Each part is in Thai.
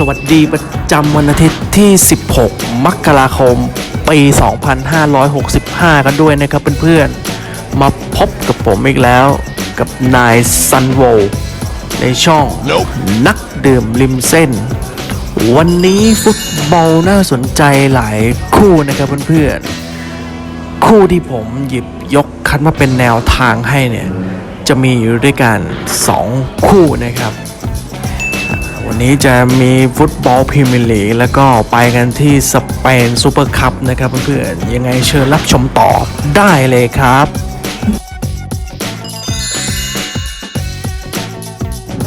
ราบสวัสดีประจำวันอาทิตย์ที่ 16 มกราคม ปี 2565 กันด้วยนะครับเพื่อนๆ มาพบกับผมอีกแล้วกับนายซันโวในช่องนักดื่มริมเส้น วันนี้ฟุตบอลน่าสนใจหลายคู่นะครับเพื่อนๆ คู่ที่ผมหยิบยกคัดมาเป็นแนวทางให้เนี่ย จะมีอยู่ด้วยกัน 2 คู่นะครับ วันนี้จะมีฟุตบอลพรีเมียร์ลีกแล้วก็ไปกันที่สเปนซูเปอร์คัพนะครับเพื่อนๆยังไงเชิญรับชมต่อได้เลยครับ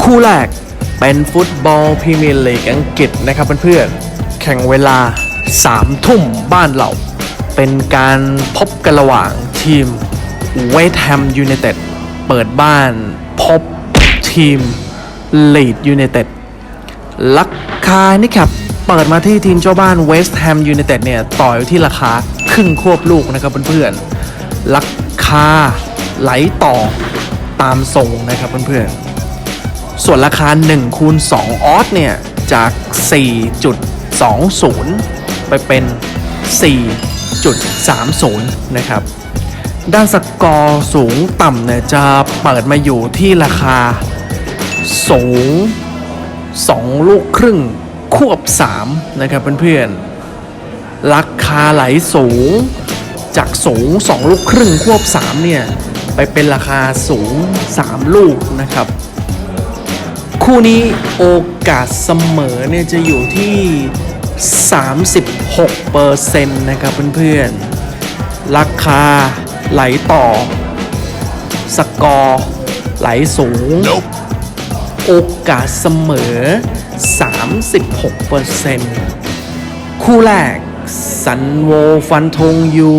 คู่แรกเป็นฟุตบอลพรีเมียร์ลีกอังกฤษนะครับเพื่อนๆแข่งเวลา 3 ทุ่มบ้านเรา เป็นการพบกันระหว่างทีมเวสต์แฮมยูไนเต็ดเปิดบ้านพบทีมลีดยูไนเต็ด ราคานี่ครับ เปิดมาที่ทีมเจ้าบ้านเวสต์แฮมยูไนเต็ดเนี่ย ต่ออยู่ที่ราคาครึ่งควบลูกนะครับเพื่อนๆ ราคาไหลต่อตามทรงนะครับเพื่อนๆ ส่วนราคา1คูณ2ออสเนี่ย จาก 4.20 ไปเป็น 4.30 นะครับ ด้านสกอร์สูงต่ำเนี่ย จะเปิดมาอยู่ที่ราคาสูง 2 ลูกครึ่งควบ 3 นะครับเพื่อนๆ ราคาไหลสูงจากสูง 2 ลูกครึ่งควบ 3 เนี่ย ไปเป็นราคาสูง 3 ลูกนะครับ คู่นี้โอกาสเสมอเนี่ยจะอยู่ที่ 36%นะครับเพื่อนๆ ราคาไหลต่อ สกอร์ไหลสูง โอกาสเสมอ 36%คู่แรกซันโวฟันธงอยู่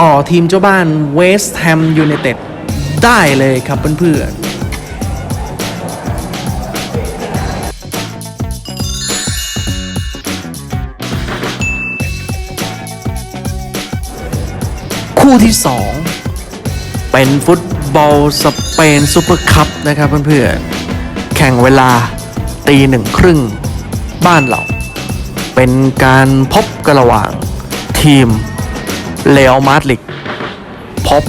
ต่อทีมเจ้าบ้านเวสต์แฮมยูไนเต็ดได้เลยครับเพื่อนๆคู่ที่ 2 เป็นฟุตบอลสเปนซูเปอร์คัพนะครับเพื่อนๆ แข่งเวลาตีหนึ่งครึ่งบ้านเรา เป็นการพบกันระหว่างทีมเลอมาดริกพบ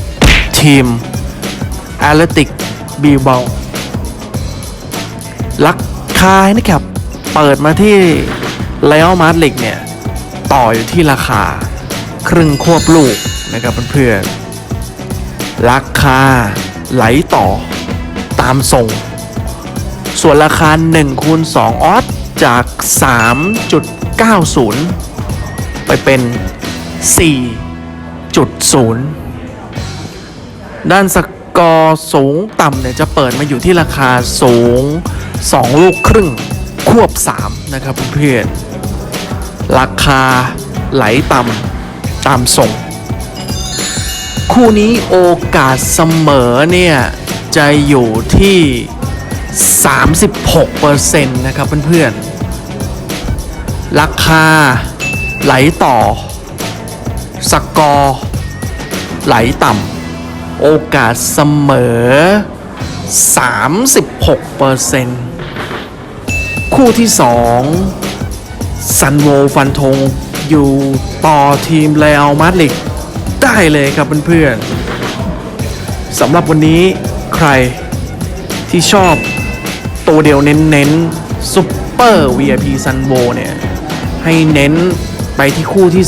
ทีมแอตเลติกบีเบาลักคายนะครับ เปิดมาที่เลอมาดริกเนี่ย ต่ออยู่ที่ราคาครึ่งควบลูกนะครับเพื่อนๆราคาไหลต่อตามทรง ส่วนราคา1คูณ2ออสจาก 3.90 ไปเป็น 4.0 ด้านสกอร์สูงต่ำเนี่ยจะเปิดมาอยู่ที่ราคาสูง 2 ลูกครึ่ง ควบ 3 นะครับเพื่อนราคาไหลต่ำตามส่ง คู่นี้โอกาสเสมอเนี่ย จะอยู่ที่ 36%นะครับเพื่อนๆ ราคาไหลต่อ สกอร์ ไหลต่ำ โอกาสเสมอ 36%คู่ที่ 2 ซันโวฟันธงอยู่ต่อทีมเรอัลมาดริดได้เลยครับเพื่อนๆสำหรับวันนี้ใครที่ชอบ ตัวเดียวเน้นๆซุปเปอร์ VIP ซันโวเนี่ย ให้เน้นไปที่คู่ที่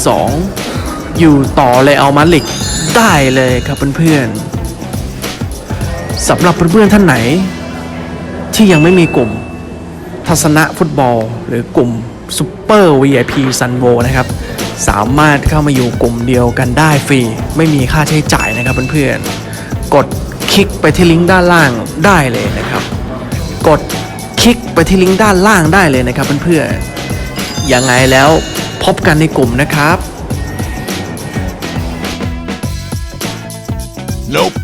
2 อยู่ต่อเรอัลมาดริดได้เลยครับเพื่อนๆสำหรับเพื่อนๆท่านไหน ที่ยังไม่มีกลุ่ม ทัศนะฟุตบอล หรือกลุ่มซูเปอร์ VIP ซันโวนะครับ สามารถเข้ามาอยู่กลุ่มเดียวกันได้ฟรี ไม่มีค่าใช้จ่ายนะครับเพื่อนๆกดคลิกไปที่ลิงก์ด้านล่างได้เลยนะครับ กดคลิกไปที่ลิงก์ด้านล่างได้เลยนะครับเพื่อนๆยังไงแล้วพบกันในกลุ่มนะครับ Nope.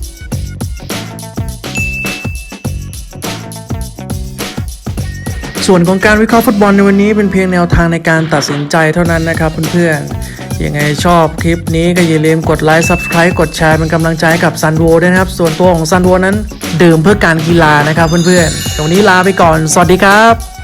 ส่วนของการวิเคราะห์ฟุตบอลในวันนี้เป็นเพียงแนวทางในการตัดสินใจเท่านั้นนะครับเพื่อนๆ ยังไงชอบคลิปนี้ก็อย่าลืมกดไลค์ Subscribe กดแชร์เป็นกำลังใจให้กับซันโวด้วยนะครับ ส่วนตัวของซันโวนั้น ดื่มเพื่อการกีฬานะครับเพื่อนๆตรงนี้ลาไปก่อน สวัสดีครับ